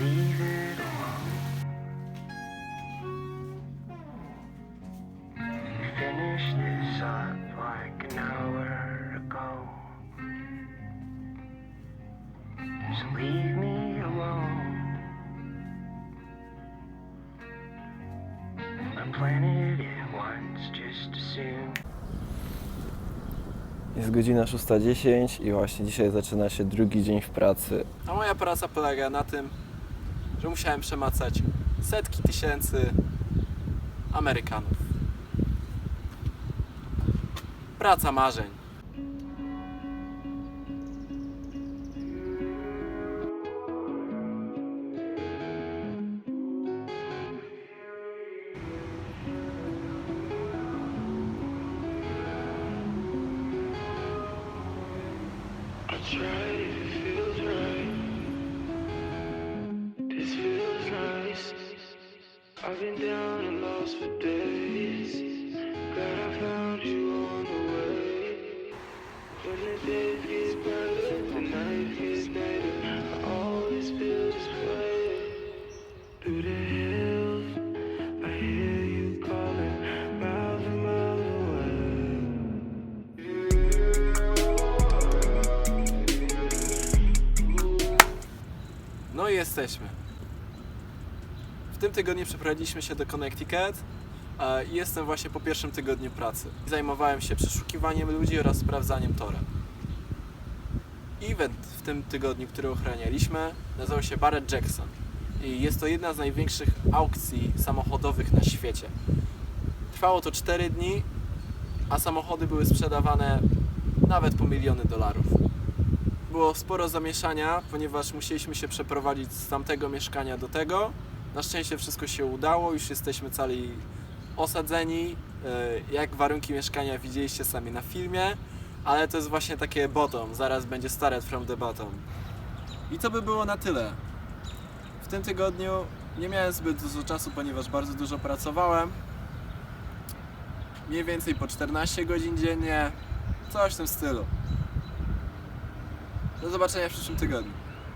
Leave it alone. Finished this like an hour ago. Leave me alone. I planted it once just to. Jest godzina 6.10 i właśnie dzisiaj zaczyna się drugi dzień w pracy. A moja praca polega na tym, że musiałem przemacać setki tysięcy Amerykanów. Praca marzeń. I've been down and lost for days. Glad I found you No i jesteśmy. W tym tygodniu przeprowadziliśmy się do Connecticut e, i jestem właśnie po pierwszym tygodniu pracy. Zajmowałem się przeszukiwaniem ludzi oraz sprawdzaniem tora. Event w tym tygodniu, który ochranialiśmy, nazywał się Barrett Jackson i jest to jedna z największych aukcji samochodowych na świecie. Trwało to 4 dni, a samochody były sprzedawane nawet po miliony dolarów było sporo zamieszania, ponieważ musieliśmy się przeprowadzić z tamtego mieszkania do tego. Na szczęście wszystko się udało, już jesteśmy cali osadzeni. E, Jak warunki mieszkania widzieliście sami na filmie, ale to jest właśnie takie bottom, zaraz będzie started from the bottom. I to by było na tyle. W tym tygodniu nie miałem zbyt dużo czasu, ponieważ bardzo dużo pracowałem. Mniej więcej po 14 godzin dziennie, coś w tym stylu. Do zobaczenia w przyszłym tygodniu.